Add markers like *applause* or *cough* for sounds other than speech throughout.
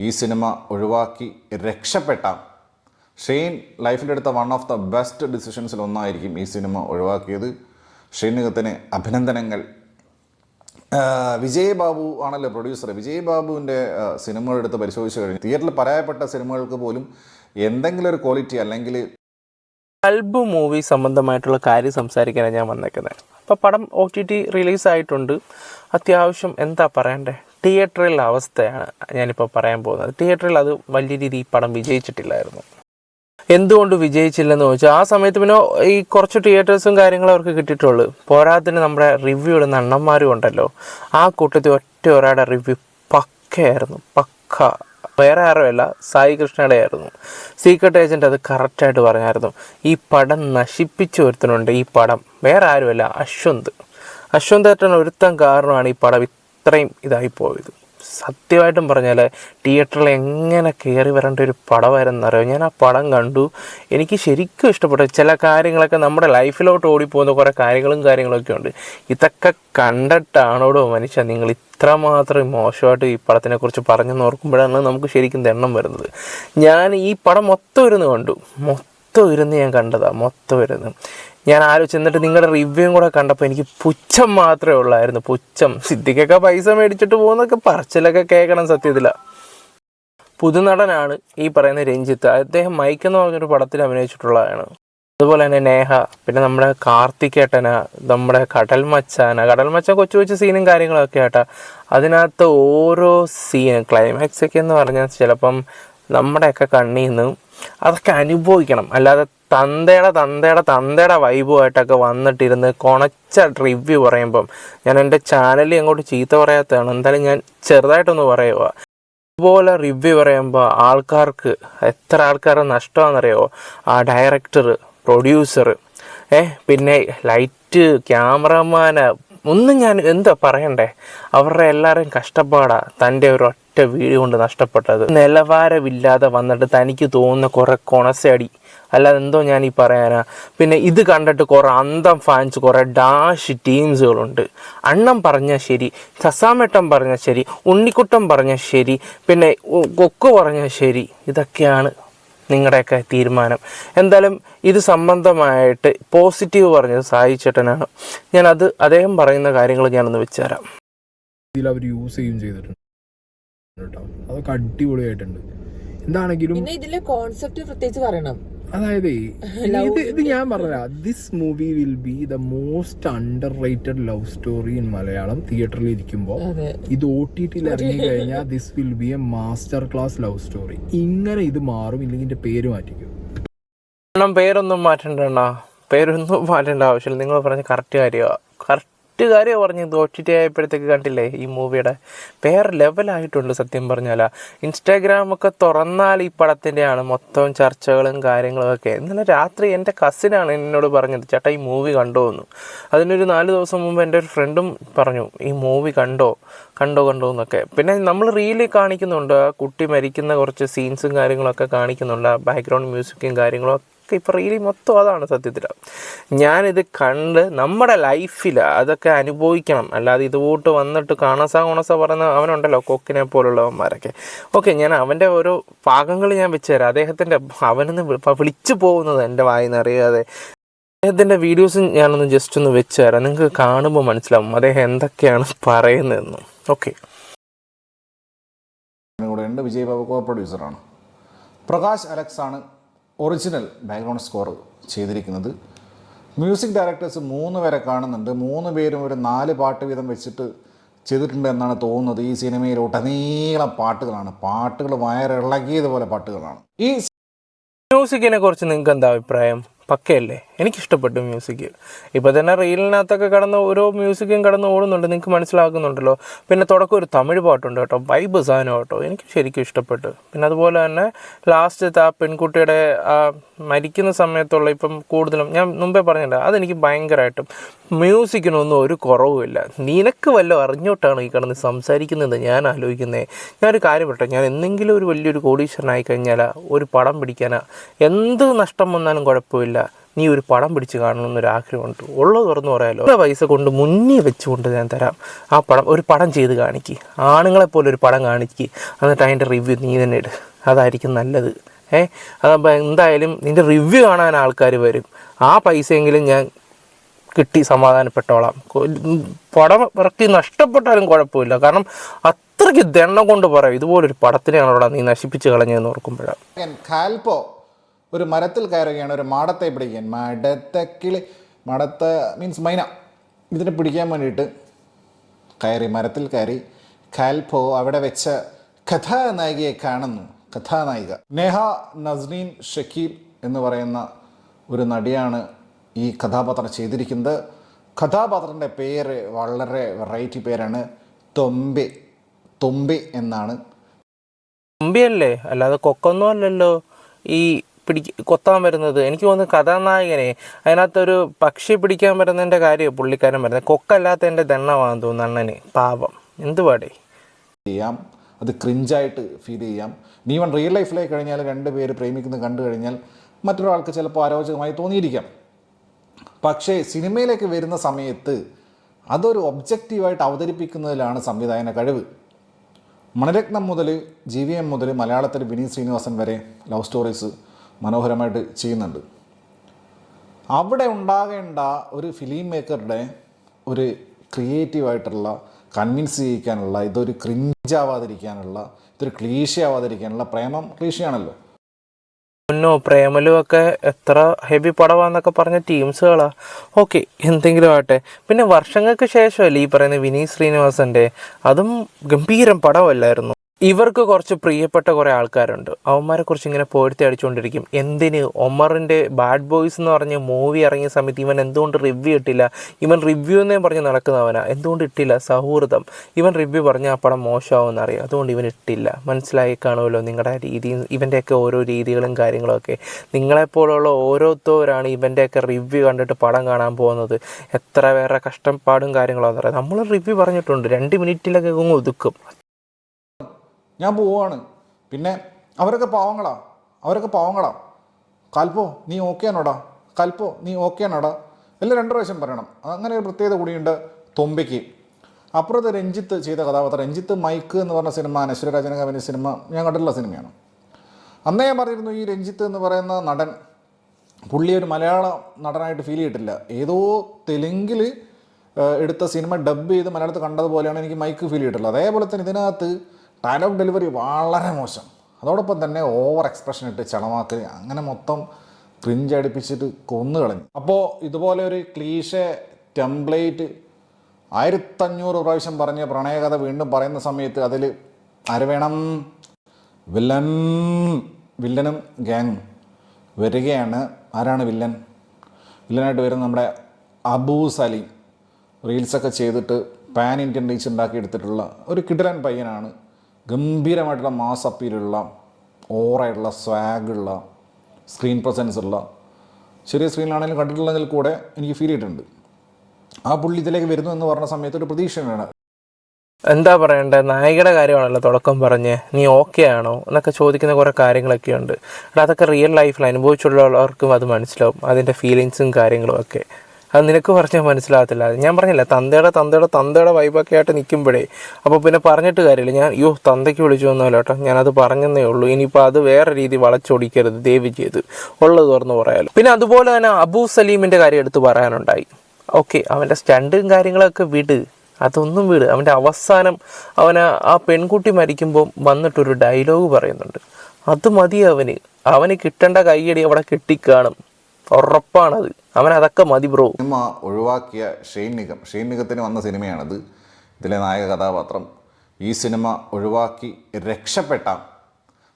ഈ സിനിമ ഒഴിവാക്കി രക്ഷപ്പെട്ട ഷെയ്ൻ ലൈഫിലെടുത്ത വൺ ഓഫ് ദ ബെസ്റ്റ് ഡിസിഷൻസിൽ ഒന്നായിരിക്കും ഈ സിനിമ ഒഴിവാക്കിയത്. ഷെയ്നുഖത്തിന് അഭിനന്ദനങ്ങൾ. വിജയ് ബാബു ആണല്ലോ പ്രൊഡ്യൂസർ വിജയ് ബാബുവിന്റെ സിനിമകളെടുത്ത് പരിശോധിച്ച് കഴിഞ്ഞു തിയേറ്ററിൽ പരാജയപ്പെട്ട സിനിമകൾക്ക് പോലും എന്തെങ്കിലും ഒരു ക്വാളിറ്റി അല്ലെങ്കിൽ കൽബ് മൂവി സംബന്ധമായിട്ടുള്ള കാര്യം സംസാരിക്കാനാണ് ഞാൻ വന്നേക്കുന്നത് അപ്പോൾ പടം ഒ ടി ടി റിലീസായിട്ടുണ്ട് അത്യാവശ്യം എന്താ പറയണ്ടേ? തിയേറ്ററിലെ അവസ്ഥയാണ് ഞാനിപ്പോൾ പറയാൻ പോകുന്നത്. തിയേറ്ററിൽ അത് വലിയ രീതിയിൽ പടം വിജയിച്ചിട്ടില്ലായിരുന്നു. എന്തുകൊണ്ട് വിജയിച്ചില്ലെന്ന് ചോദിച്ചാൽ ആ സമയത്ത് പിന്നെ ഈ കുറച്ച് തിയേറ്റേഴ്സും കാര്യങ്ങളും അവർക്ക് കിട്ടിയിട്ടുള്ളൂ. പോരാത്തിന് നമ്മുടെ റിവ്യൂ ഇടുന്ന അണ്ണന്മാരും ഉണ്ടല്ലോ ആ കൂട്ടത്തിൽ ഒറ്റ ഒരാളുടെ റിവ്യൂ പക്കയായിരുന്നു പക്ക. വേറെ ആരുമല്ല സായി കൃഷ്ണയുടെ ആയിരുന്നു സീക്രട്ട് ഏജന്റ് അത് കറക്റ്റായിട്ട് പറഞ്ഞായിരുന്നു. ഈ പടം നശിപ്പിച്ചു ഒരുത്തനുണ്ട് ഈ പടം. വേറെ ആരുമല്ല അശ്വന്ത്. അശ്വന്ത് ഏറ്റവും ഒരുത്തൻ കാരണമാണ് ഈ പടം ഇത്രയും ഇതായി പോയത്. സത്യമായിട്ടും പറഞ്ഞാൽ തിയേറ്ററിൽ എങ്ങനെ കയറി വരേണ്ട ഒരു പടമായിരുന്നറിയോ ഞാൻ ആ പടം കണ്ടു. എനിക്ക് ശരിക്കും ഇഷ്ടപ്പെട്ടു. ചില കാര്യങ്ങളൊക്കെ നമ്മുടെ ലൈഫിലോട്ട് ഓടിപ്പോകുന്ന കുറേ കാര്യങ്ങളും കാര്യങ്ങളൊക്കെ ഉണ്ട്. ഇതൊക്കെ കണ്ടിട്ടാണോടോ മനുഷ്യ നിങ്ങൾ ഇത്രമാത്രം മോശമായിട്ട് ഈ പടത്തിനെക്കുറിച്ച് പറഞ്ഞെന്ന് ഓർക്കുമ്പോഴാണ് നമുക്ക് ശരിക്കും ദണ്ണം വരുന്നത്. ഞാൻ ഈ പടം മൊത്തം ഇരുന്ന് കണ്ടു. മൊത്തം ഇരുന്ന് ഞാൻ കണ്ടതാണ് മൊത്തം ഇരുന്ന്. ഞാൻ ആലോചിച്ച് എന്നിട്ട് നിങ്ങളുടെ റിവ്യൂയും കൂടെ കണ്ടപ്പോൾ എനിക്ക് പുച്ഛം മാത്രമേ ഉള്ളായിരുന്നു. പുച്ഛം. സിദ്ധിക്കൊക്കെ പൈസ മേടിച്ചിട്ട് പോകുന്നൊക്കെ പറച്ചിലൊക്കെ കേൾക്കണം സത്യത്തില. പുതുനടനാണ് ഈ പറയുന്ന രഞ്ജിത്ത്. അദ്ദേഹം മൈക്ക് എന്ന് പറഞ്ഞൊരു പടത്തിൽ അഭിനയിച്ചിട്ടുള്ളതാണ്. അതുപോലെ തന്നെ നേഹ പിന്നെ നമ്മുടെ കാർത്തികേട്ടന നമ്മുടെ കടൽ മച്ചാന. കടൽ മച്ചാൻ കൊച്ചു കൊച്ചു സീനും കാര്യങ്ങളൊക്കെ ആട്ടാ. അതിനകത്ത് ഓരോ സീനും ക്ലൈമാക്സ് ഒക്കെ എന്ന് പറഞ്ഞാൽ ചിലപ്പം നമ്മുടെയൊക്കെ കണ്ണിൽ നിന്ന് അതൊക്കെ അനുഭവിക്കണം. അല്ലാതെ തന്തയുടെ തന്തയുടെ തന്തയുടെ വൈബുമായിട്ടൊക്കെ വന്നിട്ടിരുന്ന് കൊണച്ച റിവ്യൂ പറയുമ്പം ഞാൻ എന്റെ ചാനലിൽ അങ്ങോട്ട് ചീത്ത പറയാത്തതാണ്. എന്തായാലും ഞാൻ ചെറുതായിട്ടൊന്ന് പറയുക ഇതുപോലെ റിവ്യൂ പറയുമ്പോൾ ആൾക്കാർക്ക് എത്ര ആൾക്കാരെ നഷ്ടമാണെന്നറിയോ ആ ഡയറക്ടർ പ്രൊഡ്യൂസർ ഏ പിന്നെ ലൈറ്റ് ക്യാമറമാന് ഒന്നും ഞാൻ എന്താ പറയണ്ടേ? അവരുടെ എല്ലാവരെയും കഷ്ടപ്പാടാ തന്റെ ഒരു ഒറ്റ വീഡിയോ കൊണ്ട് നഷ്ടപ്പെട്ടത്. നിലവാരമില്ലാതെ വന്നിട്ട് തനിക്ക് തോന്നുന്ന കുറേ കൊണസടി അല്ലാതെ എന്തോ ഞാൻ ഈ പറയാനാ. പിന്നെ ഇത് കണ്ടിട്ട് കുറേ അന്തം ഫാൻസ് കുറേ ഡാഷ് ടീംസുകളുണ്ട് അണ്ണം പറഞ്ഞാൽ ശരി സസാമേട്ടൻ പറഞ്ഞാൽ ശരി ഉണ്ണിക്കുട്ടൻ പറഞ്ഞാൽ ശരി പിന്നെ കൊക്ക് പറഞ്ഞാൽ ശരി. ഇതൊക്കെയാണ് നിങ്ങളുടെയൊക്കെ തീരുമാനം. എന്തായാലും ഇത് സംബന്ധമായിട്ട് പോസിറ്റീവ് പറഞ്ഞത് സായി ചേട്ടനാണ്. ഞാൻ അത് അദ്ദേഹം പറയുന്ന കാര്യങ്ങൾ ഞാനൊന്ന് വെച്ചുതരാം. ഇതിൽ അവർ യൂസ് ചെയ്യും ചെയ്തിട്ടുണ്ട് കേട്ടോ. അതൊക്കെ അടിപൊളിയായിട്ടുണ്ട്. എന്താണെങ്കിലും പിന്നെ ഇതിലെ കോൺസെപ്റ്റ് പ്രത്യേകിച്ച് പറയണം. അതായത് *laughs* ഇത് ഇത് ഞാൻ പറഞ്ഞ this movie will be the most underrated love story in Malayalam തിയേറ്ററിൽ ഇരിക്കുമ്പോൾ ഇത് ഒ ടി ടിയിൽ ഇറങ്ങി കഴിഞ്ഞാൽ this will be a master class love story ഇങ്ങനെ ഇത് മാറും ഇല്ലെങ്കിൽ ഇതിന്റെ പേര് മാറ്റിക്കും. പേരൊന്നും മാറ്റണ്ട പേരൊന്നും മാറ്റേണ്ട ആവശ്യമില്ല. നിങ്ങൾ പറഞ്ഞ കറക്റ്റ് കാര്യമാണ് കറക്റ്റ് കാര്യമാണ് പറഞ്ഞത് ഒ ടി ടി ആയപ്പോഴത്തേക്ക് കണ്ടില്ലേ ഈ മൂവിയുടെ? വേറെ ലെവലായിട്ടുണ്ട് സത്യം പറഞ്ഞാൽ ഇൻസ്റ്റാഗ്രാമൊക്കെ തുറന്നാൽ ഈ പടത്തിന്റെയാണ് മൊത്തം ചർച്ചകളും കാര്യങ്ങളും ഒക്കെ ഇന്നലെ രാത്രി എന്റെ കസിനാണ് എന്നോട് പറഞ്ഞത് ചേട്ടാ ഈ മൂവി കണ്ടോ? എന്ന്. അതിനൊരു നാല് ദിവസം മുമ്പ് എന്റെ ഒരു ഫ്രണ്ടും പറഞ്ഞു ഈ മൂവി കണ്ടോ? കണ്ടോ കണ്ടോ? എന്നൊക്കെ. പിന്നെ നമ്മൾ റീലിൽ കാണിക്കുന്നുണ്ട് ആ കുട്ടി മരിക്കുന്ന കുറച്ച് സീൻസും കാര്യങ്ങളൊക്കെ കാണിക്കുന്നുണ്ട് ആ ബാക്ക്ഗ്രൗണ്ട് മ്യൂസിക്കും കാര്യങ്ങളും ഒക്കെ ഇപ്പോൾ റീലി മൊത്തം അതാണ് സത്യത്തിൽ ഞാനിത് കണ്ട് നമ്മുടെ ലൈഫിൽ അതൊക്കെ അനുഭവിക്കണം. അല്ലാതെ ഇതുകൂട്ട് വന്നിട്ട് കാണാസ കൊണസ പറയുന്ന അവനുണ്ടല്ലോ കൊക്കിനെ പോലുള്ളവന്മാരൊക്കെ. ഓക്കെ ഞാൻ അവന്റെ ഓരോ ഭാഗങ്ങൾ ഞാൻ വെച്ച് തരാം. അദ്ദേഹത്തിന്റെ അവനൊന്ന് വിളിച്ചു പോകുന്നത് എന്റെ വായിന്ന് അറിയാതെ. അദ്ദേഹത്തിന്റെ വീഡിയോസ് ഞാനൊന്ന് ജസ്റ്റ് ഒന്ന് വെച്ച് തരാം. നിങ്ങൾക്ക് കാണുമ്പോൾ മനസ്സിലാവും അദ്ദേഹം എന്തൊക്കെയാണ് പറയുന്നതെന്ന്. ഓക്കെ കൂടെ വിജയ് ബാബു കോ പ്രൊഡ്യൂസറാണ് പ്രകാശ് അലക്സ് ആണ് ഒറിജിനൽ ബാക്ക്ഗ്രൗണ്ട് സ്കോർ ചെയ്തിരിക്കുന്നത്. മ്യൂസിക് ഡയറക്ടേഴ്സ് മൂന്ന് പേരെ കാണുന്നുണ്ട്. മൂന്ന് പേരും ഒരു നാല് പാട്ട് വീതം വെച്ചിട്ട് ചെയ്തിട്ടുണ്ട് എന്നാണ് തോന്നുന്നത്. ഈ സിനിമയിൽ ഒട്ടനീളം പാട്ടുകളാണ്. പാട്ടുകൾ വയറിളകിയതുപോലെ പാട്ടുകളാണ്. ഈ മ്യൂസിക്കിനെ കുറിച്ച് നിങ്ങൾക്ക് എന്താ അഭിപ്രായം? പക്കയല്ലേ? എനിക്കിഷ്ടപ്പെട്ടു മ്യൂസിക്. ഇപ്പോൾ തന്നെ റീലിനകത്തൊക്കെ കടന്ന് ഓരോ മ്യൂസിക്കും കടന്ന് ഓടുന്നുണ്ട്. നിങ്ങൾക്ക് മനസ്സിലാക്കുന്നുണ്ടല്ലോ. പിന്നെ തുടക്കം ഒരു തമിഴ് പാട്ടുണ്ട് കേട്ടോ. വൈബ് സാധനം കേട്ടോ. എനിക്ക് ശരിക്കും ഇഷ്ടപ്പെട്ടു. പിന്നെ അതുപോലെ തന്നെ ലാസ്റ്റത്തെ ആ പെൺകുട്ടിയുടെ ആ മരിക്കുന്ന സമയത്തുള്ള ഇപ്പം കൂടുതലും ഞാൻ മുമ്പേ പറഞ്ഞില്ല അതെനിക്ക് ഭയങ്കരമായിട്ടും മ്യൂസിക്കിനൊന്നും ഒരു കുറവുമില്ല നിനക്ക് വല്ല അറിഞ്ഞോട്ടാണ് ഈ കിടന്ന് സംസാരിക്കുന്നത് ഞാൻ ആലോചിക്കുന്നത് ഞാനൊരു കാര്യം പറയട്ടെ. ഞാൻ എന്തെങ്കിലും ഒരു വലിയൊരു കോടീശ്വരനായി കഴിഞ്ഞാൽ ഒരു പടം പിടിക്കാനാ. എന്ത് നഷ്ടം വന്നാലും കുഴപ്പമില്ല. നീ ഒരു പടം പിടിച്ച് കാണണമെന്നൊരു ആഗ്രഹമുണ്ട് ഉള്ളത് തുറന്നു പറയാലോ. ഉള്ള പൈസ കൊണ്ട് മുന്നേ വെച്ചുകൊണ്ട് ഞാൻ തരാം. ആ പടം ഒരു പടം ചെയ്ത് കാണിക്ക്. ആണുങ്ങളെപ്പോലെ ഒരു പടം കാണിക്ക്. എന്നിട്ട് അതിന്റെ റിവ്യൂ നീ തന്നെ ഇട്. അതായിരിക്കും നല്ലത്. ഏ? അതപ്പോൾ എന്തായാലും നിന്റെ റിവ്യൂ കാണാൻ ആൾക്കാർ വരും. ആ പൈസയെങ്കിലും ഞാൻ കിട്ടി സമാധാനപ്പെട്ടോളാം. പടം ഇറക്കി നഷ്ടപ്പെട്ടാലും കുഴപ്പമില്ല. കാരണം അത്രയ്ക്ക് ദണ്ണം കൊണ്ട് പറയാം. ഇതുപോലൊരു പടത്തിനെയാണോടാ നീ നശിപ്പിച്ച് കളഞ്ഞതെന്ന് ഓർക്കുമ്പോഴാണ് ഒരു മരത്തിൽ കയറുകയാണ് ഒരു മാടത്തെ പിടിക്കാൻ. മടത്തെ കിളി മടത്ത മീൻസ് മൈന. ഇതിനെ പിടിക്കാൻ വേണ്ടിയിട്ട് കയറി മരത്തിൽ കയറി കാൽപ്പോ അവിടെ വെച്ച കഥാനായികയെ കാണുന്നു. കഥാനായിക. നേഹ നസ്രീൻ ഷക്കീൽ എന്ന് പറയുന്ന ഒരു നടിയാണ് ഈ കഥാപാത്രം ചെയ്തിരിക്കുന്നത്. കഥാപാത്രത്തിന്റെ പേര് വളരെ വെറൈറ്റി പേരാണ്. തൊമ്പെ തൊമ്പെ എന്നാണ്. തൊമ്പിയല്ലേ? അല്ലാതെ കൊക്കൊന്നും അല്ലല്ലോ. ഈ പിടിക്ക കൊത്താൻ വരുന്നത്. എനിക്ക് തോന്നുന്നു കഥാനായകനെ അതിനകത്തൊരു പക്ഷി പിടിക്കാൻ വരുന്നതിന്റെ കാര്യം പുള്ളിക്കാരൻ വരുന്നത്. കൊക്കല്ലാത്തതിന്റെ ദണ്ണമാണെന്ന് തോന്നുന്നു അണ്ണന്. പാപം എന്തുപാടേ ചെയ്യാം. അത് ക്രിഞ്ചായിട്ട് ഫീൽ ചെയ്യാം. നീ വൺ റിയൽ ലൈഫിലേക്ക് കഴിഞ്ഞാൽ രണ്ട് പേര് പ്രേമിക്കുന്നത് കണ്ടു കഴിഞ്ഞാൽ മറ്റൊരാൾക്ക് ചിലപ്പോൾ അരോചകമായി തോന്നിയിരിക്കാം. പക്ഷേ സിനിമയിലേക്ക് വരുന്ന സമയത്ത് അതൊരു ഒബ്ജക്റ്റീവായിട്ട് അവതരിപ്പിക്കുന്നതിലാണ് സംവിധായന കഴിവ്. മണരത്നം മുതൽ ജി വി എം മുതൽ മലയാളത്തിൽ വിനീത് ശ്രീനിവാസൻ വരെ ലവ് സ്റ്റോറീസ് മനോഹരമായിട്ട് ചെയ്യുന്നുണ്ട്. അവിടെ ഉണ്ടാകേണ്ട ഒരു ഫിലിം മേക്കറുടെ ഒരു ക്രിയേറ്റീവായിട്ടുള്ള കൺവിൻസ് ചെയ്യിക്കാനുള്ള ഇതൊരു ക്രിഞ്ചാവാതിരിക്കാനുള്ള ഇതൊരു ക്ലീഷിയാവാതിരിക്കാനുള്ള പ്രേമം ക്ലീശയാണല്ലോ മുന്നോ പ്രേമലും ഒക്കെ എത്ര ഹെവി പടവാന്നൊക്കെ പറഞ്ഞ ടീംസുകളാ ഓക്കെ എന്തെങ്കിലും ആട്ടെ പിന്നെ വർഷങ്ങൾക്ക് ശേഷമല്ലേ ഈ പറയുന്ന വിനീത് ശ്രീനിവാസന്റെ? അതും ഗംഭീരം പടമല്ലായിരുന്നു. ഇവർക്ക് കുറച്ച് പ്രിയപ്പെട്ട കുറേ ആൾക്കാരുണ്ട്. അവന്മാരെ കുറിച്ച് ഇങ്ങനെ പോരുത്തി അടിച്ചുകൊണ്ടിരിക്കും. എന്തിന്? ഒമറിന്റെ ബാഡ് ബോയ്സ് എന്ന് പറഞ്ഞ് മൂവി ഇറങ്ങിയ സമയത്ത് ഇവൻ എന്തുകൊണ്ട് റിവ്യൂ ഇട്ടില്ല? ഇവൻ റിവ്യൂ എന്നേ പറഞ്ഞ് നടക്കുന്നവനാ. എന്തുകൊണ്ട് ഇട്ടില്ല? സൗഹൃദം. ഇവൻ റിവ്യൂ പറഞ്ഞ ആ പടം മോശമാവുമെന്ന് അറിയാം അതുകൊണ്ട് ഇവൻ ഇട്ടില്ല. മനസ്സിലായി കാണുമല്ലോ നിങ്ങളുടെ രീതിയും ഇവന്റെയൊക്കെ ഓരോ രീതികളും കാര്യങ്ങളൊക്കെ. നിങ്ങളെപ്പോലുള്ള ഓരോരുത്തരാണ് ഇവന്റെയൊക്കെ റിവ്യൂ കണ്ടിട്ട് പടം കാണാൻ പോകുന്നത്. എത്ര വേറെ കഷ്ടപ്പാടും കാര്യങ്ങളോ എന്നറിയാം നമ്മൾ റിവ്യൂ പറഞ്ഞിട്ടുണ്ട്. രണ്ട് മിനിറ്റിലൊക്കെ ഒതുക്കും. ഞാൻ പോവാണ്. പിന്നെ അവരൊക്കെ പാവങ്ങളാ. അവരൊക്കെ പാവങ്ങളാ. കൽപ്പോ നീ ഓക്കെ ആണോടാ? കൽപ്പോ നീ ഓക്കെ ആണോടാ? എല്ലാം രണ്ട് പ്രാവശ്യം പറയണം. അങ്ങനെ ഒരു പ്രത്യേകത കൂടിയുണ്ട് തൊമ്പയ്ക്ക് അപ്പുറത്ത് രഞ്ജിത്ത് ചെയ്ത കഥാപാത്രം. രഞ്ജിത്ത് മൈക്ക് എന്ന് പറഞ്ഞ സിനിമ അനശ്വരരാജന അഭിനയ സിനിമ ഞാൻ കണ്ടിട്ടുള്ള സിനിമയാണ്. അന്നേ ഞാൻ പറഞ്ഞിരുന്നു ഈ രഞ്ജിത്ത് എന്ന് പറയുന്ന നടൻ പുള്ളി ഒരു മലയാള നടനായിട്ട് ഫീൽ ചെയ്തിട്ടില്ല. ഏതോ തെലുങ്കിൽ എടുത്ത സിനിമ ഡബ് ചെയ്ത് മലയാളത്തിൽ കണ്ടതുപോലെയാണ് എനിക്ക് മൈക്ക് ഫീൽ ചെയ്തിട്ടുള്ളത്. അതേപോലെ തന്നെ ഇതിനകത്ത് ഡയലോഗ് ഡെലിവറി വളരെ മോശം. അതോടൊപ്പം തന്നെ ഓവർ എക്സ്പ്രഷൻ ഇട്ട് ചളമാക്കി അങ്ങനെ മൊത്തം ക്രിഞ്ച് അടുപ്പിച്ചിട്ട് കൊന്നു കളഞ്ഞു അപ്പോൾ ഇതുപോലെ ഒരു ക്ലീഷ ടെംപ്ലേറ്റ് ആയിരത്തഞ്ഞൂറ് പ്രാവശ്യം പറഞ്ഞ പ്രണയകഥ വീണ്ടും പറയുന്ന സമയത്ത് അതിൽ ആര് വേണം? വില്ലൻ വില്ലനും ഗ്യാങ് വരികയാണ്. ആരാണ് വില്ലൻ? വില്ലനായിട്ട് വരുന്ന നമ്മുടെ അബൂ സലീം. റീൽസൊക്കെ ചെയ്തിട്ട് പാൻ ഇന്ത്യൻ റീച്ച് ഉണ്ടാക്കി എടുത്തിട്ടുള്ള ഒരു കിടിലൻ പയ്യനാണ് ഗംഭീരമായിട്ടുള്ള മാസ് അപ്പീലുള്ള ഓറയുള്ള സ്വാഗുള്ള സ്ക്രീൻ പ്രസൻസ് ഉള്ള ചെറിയ സ്ക്രീനിലാണെങ്കിലും കണ്ടിട്ടുള്ളതിൽ കൂടെ എനിക്ക് ഫീൽ ചെയ്തിട്ടുണ്ട്. ആ പുള്ളി ഇതിലേക്ക് വരുന്നു എന്ന് പറഞ്ഞ സമയത്ത് ഒരു പ്രതീക്ഷയാണ് എന്താ പറയണ്ടേ? നായികയുടെ കാര്യമാണല്ലോ തുടക്കം പറഞ്ഞ്. നീ ഓക്കെ ആണോ? എന്നൊക്കെ ചോദിക്കുന്ന കുറേ കാര്യങ്ങളൊക്കെ ഉണ്ട്. അതൊക്കെ റിയൽ ലൈഫിൽ അനുഭവിച്ചുള്ളവർക്കും അത് മനസ്സിലാവും. അതിന്റെ ഫീലിങ്സും കാര്യങ്ങളും ഒക്കെ. അത് നിനക്ക് പറഞ്ഞാൽ മനസ്സിലാകത്തില്ല. ഞാൻ പറഞ്ഞില്ല തന്തയുടെ തന്തയുടെ തന്തയുടെ വൈബൊക്കെ ആയിട്ട് നിൽക്കുമ്പോഴേ അപ്പോൾ പിന്നെ പറഞ്ഞിട്ട് കാര്യമില്ല. ഞാൻ യോ തന്തയ്ക്ക് വിളിച്ചു വന്നല്ലോ കേട്ടോ. ഞാനത് പറഞ്ഞതേ ഉള്ളൂ. ഇനിയിപ്പോൾ അത് വേറെ രീതി വളച്ചൊടിക്കരുത് ദേവി ചെയ്ത്. ഉള്ളത് തുറന്ന് പറയാലോ. പിന്നെ അതുപോലെ തന്നെ അബൂ സലീമിന്റെ കാര്യം എടുത്ത് പറയാനുണ്ടായി. ഓക്കെ അവന്റെ സ്റ്റണ്ടും കാര്യങ്ങളൊക്കെ വിട്. അതൊന്നും വിട്. അവന്റെ അവസാനം അവന് ആ പെൺകുട്ടി മരിക്കുമ്പോൾ വന്നിട്ടൊരു ഡയലോഗ് പറയുന്നുണ്ട്. അത് മതി അവന്. അവന് കിട്ടേണ്ട കൈയടി അവിടെ കിട്ടിക്കാണും. ഉറപ്പാണത്. അവൻ അതൊക്കെ മതി ബ്രോ. സിനിമ ഒഴിവാക്കിയ ഷെയ്ൻ നിഗം ഷെയ്ൻ നിഗത്തിന് വന്ന സിനിമയാണിത്. ഇതിലെ നായക കഥാപാത്രം ഈ സിനിമ ഒഴിവാക്കി രക്ഷപ്പെട്ട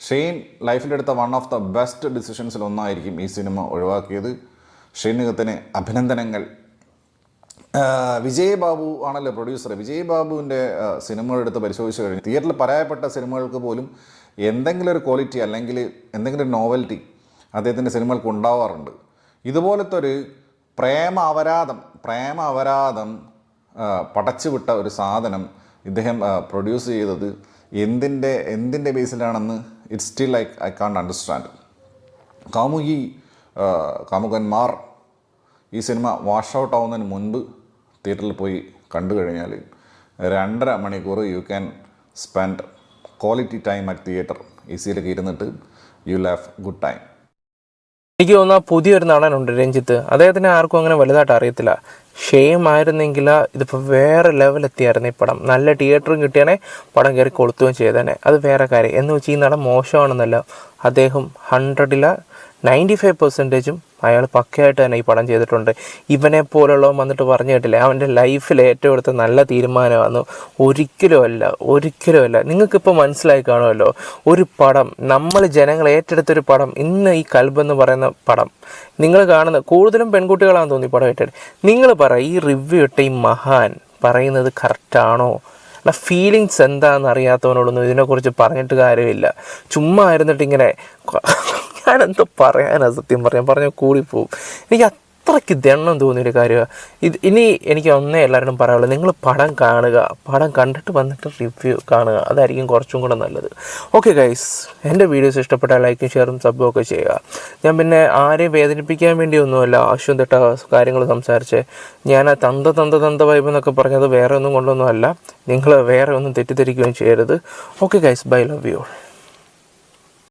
ഷെയ്ൻ ലൈഫിലെടുത്ത വൺ ഓഫ് ദ ബെസ്റ്റ് ഡിസിഷൻസിൽ ഒന്നായിരിക്കും ഈ സിനിമ ഒഴിവാക്കിയത്. ഷെയ്ൻ നിഗത്തിന് അഭിനന്ദനങ്ങൾ. വിജയ് ബാബു ആണല്ലോ പ്രൊഡ്യൂസർ വിജയ് ബാബുവിന്റെ സിനിമകളെടുത്ത് പരിശോധിച്ച് കഴിഞ്ഞു തിയേറ്ററിൽ പരാജയപ്പെട്ട സിനിമകൾക്ക് പോലും എന്തെങ്കിലും ഒരു ക്വാളിറ്റി അല്ലെങ്കിൽ എന്തെങ്കിലും ഒരു നോവൽറ്റി അദ്ദേഹത്തിന്റെ സിനിമകൾക്ക് ഉണ്ടാവാറുണ്ട്. ഇതുപോലത്തെ ഒരു പ്രേമ അപരാധം പ്രേമ അപരാധം പടച്ചുവിട്ട ഒരു സാധനം ഇദ്ദേഹം പ്രൊഡ്യൂസ് ചെയ്തത് എന്തിന്റെ എന്തിന്റെ ബേസിലാണെന്ന് it's still I I can't understand കാമുകി കാമുകന്മാർ ഈ സിനിമ വാഷ് ഔട്ട് ആവുന്നതിന് മുൻപ് തിയേറ്ററിൽ പോയി കണ്ടു കഴിഞ്ഞാൽ രണ്ടര മണിക്കൂർ you can spend quality time at theatre A സിയിലൊക്കെ ഇരുന്നിട്ട് യു ലാവ് ഗുഡ് ടൈം എനിക്ക് തോന്നുന്ന പുതിയൊരു നടനുണ്ട് രഞ്ജിത്ത്. അദ്ദേഹത്തിന് ആർക്കും അങ്ങനെ വലുതായിട്ട് അറിയത്തില്ല. ഷെയിം ആയിരുന്നെങ്കിൽ ഇതിപ്പോൾ വേറെ ലെവലെത്തിയായിരുന്നു ഈ പടം. നല്ല തിയേറ്ററും കിട്ടിയാണെ പടം കയറി കൊളുത്തുകയും ചെയ്തേനെ. അത് വേറെ കാര്യം. എന്ന് വെച്ച് ഈ നടൻ മോശമാണെന്നല്ല അദ്ദേഹം ഹൺഡ്രഡില നയന്റി ഫൈവ് പെർസെന്റേജും അയാൾ പക്കയായിട്ട് തന്നെ ഈ പടം ചെയ്തിട്ടുണ്ട്. ഇവനെ പോലുള്ളവൻ വന്നിട്ട് പറഞ്ഞു കേട്ടില്ലേ? അവന്റെ ലൈഫിൽ ഏറ്റവും എടുത്ത നല്ല തീരുമാനമാണ് ഒരിക്കലും അല്ല ഒരിക്കലും അല്ല. നിങ്ങൾക്കിപ്പോൾ മനസ്സിലായി കാണുമല്ലോ ഒരു പടം നമ്മൾ ജനങ്ങൾ ഏറ്റെടുത്തൊരു പടം ഇന്ന് ഈ കൽബെന്ന് പറയുന്ന പടം. നിങ്ങൾ കാണുന്ന കൂടുതലും പെൺകുട്ടികളാണെന്ന് തോന്നി പടം ഏറ്റെടുത്ത് നിങ്ങൾ പറ ഈ റിവ്യൂ ഇട്ട ഈ മഹാൻ പറയുന്നത് കറക്റ്റാണോ അല്ല ഫീലിങ്സ് എന്താണെന്ന് അറിയാത്തവനോടൊന്നും ഇതിനെക്കുറിച്ച് പറഞ്ഞിട്ട് കാര്യമില്ല. ചുമ്മാ ഇരുന്നിട്ട് ഇങ്ങനെ ഞാനെന്തോ പറയാനാ സത്യം പറയാൻ പറഞ്ഞാൽ കൂടിപ്പോവും. എനിക്ക് അത്രയ്ക്ക് ദണ്ണം തോന്നിയൊരു കാര്യമാണ് ഇത് ഇനി എനിക്ക് ഒന്നേ എല്ലാവരോടും പറയാനുള്ളൂ നിങ്ങൾ പടം കാണുക പടം കണ്ടിട്ട് വന്നിട്ട് റിവ്യൂ കാണുക അതായിരിക്കും കുറച്ചും കൂടെ നല്ലത്. ഓക്കെ ഗൈസ് എന്റെ വീഡിയോസ് ഇഷ്ടപ്പെട്ടാൽ ലൈക്കും ഷെയറും സബും ഒക്കെ ചെയ്യുക. ഞാൻ പിന്നെ ആരെയും വേദനിപ്പിക്കാൻ വേണ്ടിയൊന്നുമല്ല ആവശ്യം തെട്ട കാര്യങ്ങൾ സംസാരിച്ച്. ഞാൻ ആ തന്ത തന്ത തന്ത വൈബ് എന്നൊക്കെ പറഞ്ഞത് വേറെ ഒന്നും കൊണ്ടൊന്നുമല്ല. നിങ്ങൾ വേറെ ഒന്നും തെറ്റിദ്ധരിക്കുകയും ചെയ്യരുത്. Okay guys bye love you